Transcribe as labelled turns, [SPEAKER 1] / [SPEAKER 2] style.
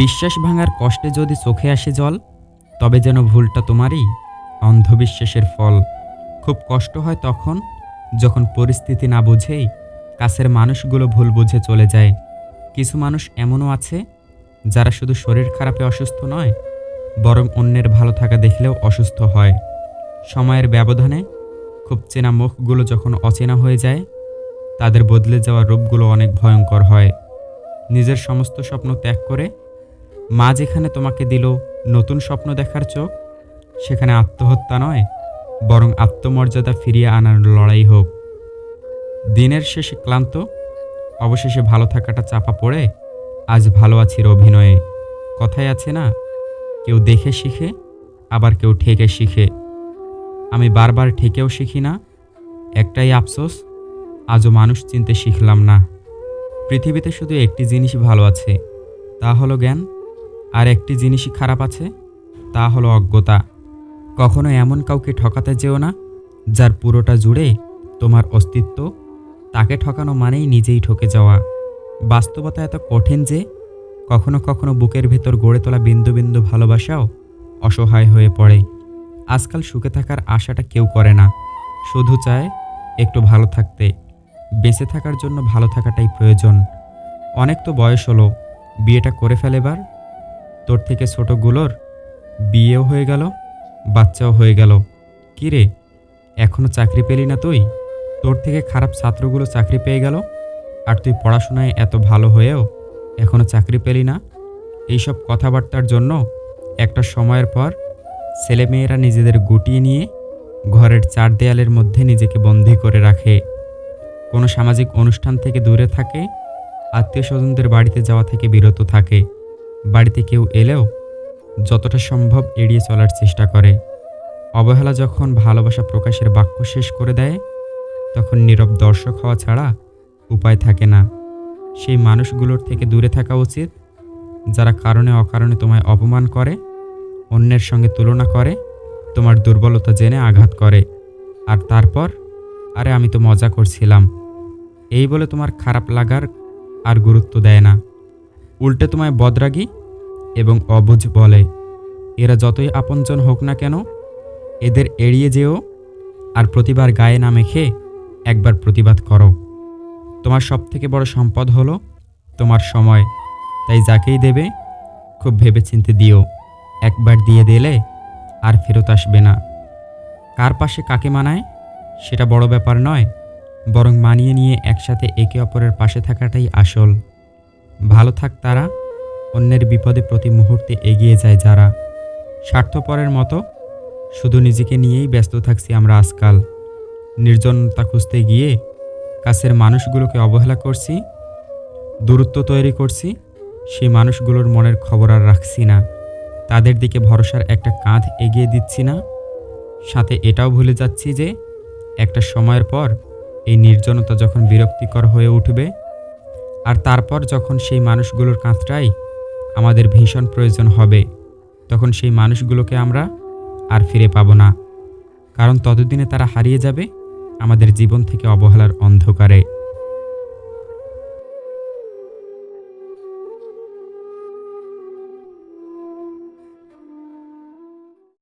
[SPEAKER 1] বিশ্বাস ভাঙার কষ্টে যদি চোখে আসে জল, তবে যেন ভুলটা তোমারই অন্ধবিশ্বাসের ফল। খুব কষ্ট হয় তখন যখন পরিস্থিতি না বুঝেই কাছের মানুষগুলো ভুল বুঝে চলে যায়। কিছু মানুষ এমনও আছে যারা শুধু শরীর খারাপে অসুস্থ নয়, বরং অন্যের ভালো থাকা দেখলেও অসুস্থ হয়। সময়ের ব্যবধানে খুব চেনা মুখগুলো যখন অচেনা হয়ে যায়, তাদের বদলে যাওয়া রূপগুলো অনেক ভয়ঙ্কর হয়। নিজের সমস্ত স্বপ্ন ত্যাগ করে মা যেখানে তোমাকে দিল নতুন স্বপ্ন দেখার চোখ, সেখানে আত্মহত্যা নয়, বরং আত্মমর্যাদা ফিরিয়ে আনার লড়াই হোক। দিনের শেষে ক্লান্ত, অবশেষে ভালো থাকাটা চাপা পড়ে, আজ ভালো আছির অভিনয়ে। কথায় আছে না, কেউ দেখে শিখে, আবার কেউ ঠেকে শিখে। আমি বারবার ঠেকেও শিখি না, একটাই আফসোস, আজও মানুষ চিনতে শিখলাম না। পৃথিবীতে শুধু একটি জিনিস ভালো আছে, তা হলো জ্ঞান। আর একটি জিনিসই খারাপ আছে, তা হলো অজ্ঞতা। কখনো এমন কাউকে ঠকাতে যেও না, যার পুরোটা জুড়ে তোমার অস্তিত্ব, তাকে ঠকানো মানেই নিজেই ঠকে যাওয়া। বাস্তবতা এত কঠিন যে, কখনো কখনো বুকের ভেতর গড়ে তোলা বিন্দু বিন্দু ভালোবাসাও অসহায় হয়ে পড়ে। আজকাল সুখে থাকার আশাটা কেউ করে না, শুধু চায় একটু ভালো থাকতে। বেঁচে থাকার জন্য ভালো থাকাটাই প্রয়োজন। অনেক তো বয়স হলো, বিয়েটা করে ফেলে এবার। তোর থেকে ছোটগুলোর বিয়েও হয়ে গেল, বাচ্চাও হয়ে গেল। কি রে, এখনও চাকরি পেলি না তুই? তোর থেকে খারাপ ছাত্রগুলো চাকরি পেয়ে গেল? আর তুই পড়াশোনায় এত ভালো হয়েও এখনও চাকরি পেলি না? এইসব কথাবার্তার জন্য একটা সময়ের পর ছেলেমেয়েরা নিজেদের গুটিয়ে নিয়ে ঘরের চার দেয়ালের মধ্যে নিজেকে বন্দি করে রাখে। কোনো সামাজিক অনুষ্ঠান থেকে দূরে থাকে, আত্মীয় স্বজনদের বাড়িতে যাওয়া থেকে বিরত থাকে। বাড়িতে কেউ এলেও যতটা সম্ভব এড়িয়ে চলার চেষ্টা করে। অবহেলা যখন ভালোবাসা প্রকাশের বাক্য শেষ করে দেয়, তখন নীরব দর্শক হওয়া ছাড়া উপায় থাকে না। সেই মানুষগুলোর থেকে দূরে থাকা উচিত, যারা কারণে অকারণে তোমায় অপমান করে, অন্যের সঙ্গে তুলনা করে, তোমার দুর্বলতা জেনে আঘাত করে। আর তারপর, আরে আমি তো মজা করছিলাম। এই বলে তোমার খারাপ লাগার আর গুরুত্ব দেয় না। উল্টে তোমায় বদরাগী এবং অবুঝ বলে। এরা যতই আপনজন হোক না কেন, এদের এড়িয়ে যেও আর প্রতিবার গায়ে না মেখে একবার প্রতিবাদ করো। তোমার সবথেকে বড় সম্পদ হলো তোমার সময়। তাই যাকেই দেবে, খুব ভেবেচিন্তে দিও। একবার দিয়ে দিলে আর ফেরত আসবে না। কার পাশে কাকে মানায়, সেটা বড় ব্যাপার নয়, বরং মানিয়ে নিয়ে একসাথে একে অপরের পাশে থাকাটাই আসল। ভালো থাক তারা, অন্যের বিপদে প্রতি মুহূর্তে এগিয়ে যায় যারা। স্বার্থপরের মতো শুধু নিজেকে নিয়েই ব্যস্ত থাকছি আমরা আজকাল। নির্জনতা খুঁজতে গিয়ে কাছের মানুষগুলোকে অবহেলা করছি, দূরত্ব তৈরি করছি, সেই মানুষগুলোর মনের খবর আর রাখছি না। তাদের দিকে ভরসার একটা কাঁধ এগিয়ে দিচ্ছি না। সাথে এটাও ভুলে যাচ্ছি যে একটা সময়ের পর এই নির্জনতা যখন বিরক্তিকর হয়ে উঠবে আর তারপর যখন সেই মানুষগুলোর কাঁচটাই আমাদের ভীষণ প্রয়োজন হবে, তখন সেই মানুষগুলোকে আমরা আর ফিরে পাব না। কারণ ততদিনে তারা হারিয়ে যাবে আমাদের জীবন থেকে অবহেলার অন্ধকারে।